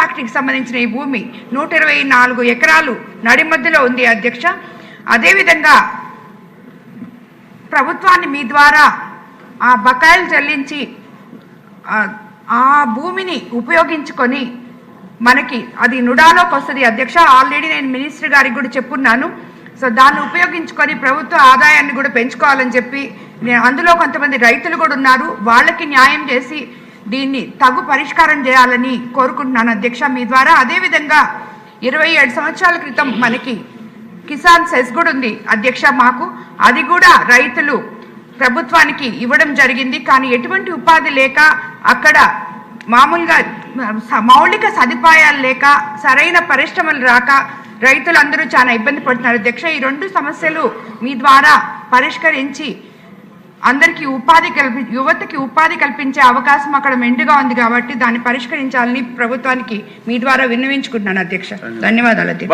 ఫ్యాక్టరీకి సంబంధించిన ఈ భూమి నూట ఇరవై నాలుగు ఎకరాలు నడి మధ్యలో ఉంది అధ్యక్ష. అదేవిధంగా ప్రభుత్వాన్ని మీ ద్వారా ఆ బకాయిలు చెల్లించి ఆ- భూమిని ఉపయోగించుకొని మనకి అది నుడాలోకి వస్తుంది. అధ్యక్ష ఆల్రెడీ నేను మినిస్టర్ గారికి కూడా చెప్పున్నాను. సో దాన్ని ఉపయోగించుకొని ప్రభుత్వ ఆదాయాన్ని కూడా పెంచుకోవాలని చెప్పి నేను అందులో కొంతమంది రైతులు కూడా ఉన్నారు. వాళ్ళకి న్యాయం చేసి దీన్ని తగు పరిష్కారం చేయాలని కోరుకుంటున్నాను అధ్యక్ష. మీ ద్వారా అదేవిధంగా ఇరవై ఏడు సంవత్సరాల క్రితం మనకి కిసాన్ సెస్ కూడా ఉంది అధ్యక్ష మాకు. అది కూడా రైతులు ప్రభుత్వానికి ఇవ్వడం జరిగింది. కానీ ఎటువంటి ఉపాధి లేక అక్కడ మామూలుగా మౌలిక సదుపాయాలు లేక సరైన పరిశ్రమలు రాక రైతులందరూ చాలా ఇబ్బంది పడుతున్నారు అధ్యక్ష. ఈ రెండు సమస్యలు మీ ద్వారా పరిష్కరించి అందరికీ ఉపాధి కల్పి యువతకి ఉపాధి కల్పించే అవకాశం అక్కడ మెండుగా ఉంది కాబట్టి దాన్ని పరిష్కరించాలని ప్రభుత్వానికి మీ ద్వారా విన్నవించుకుంటున్నాను అధ్యక్ష. ధన్యవాదాలు. అధ్యక్ష.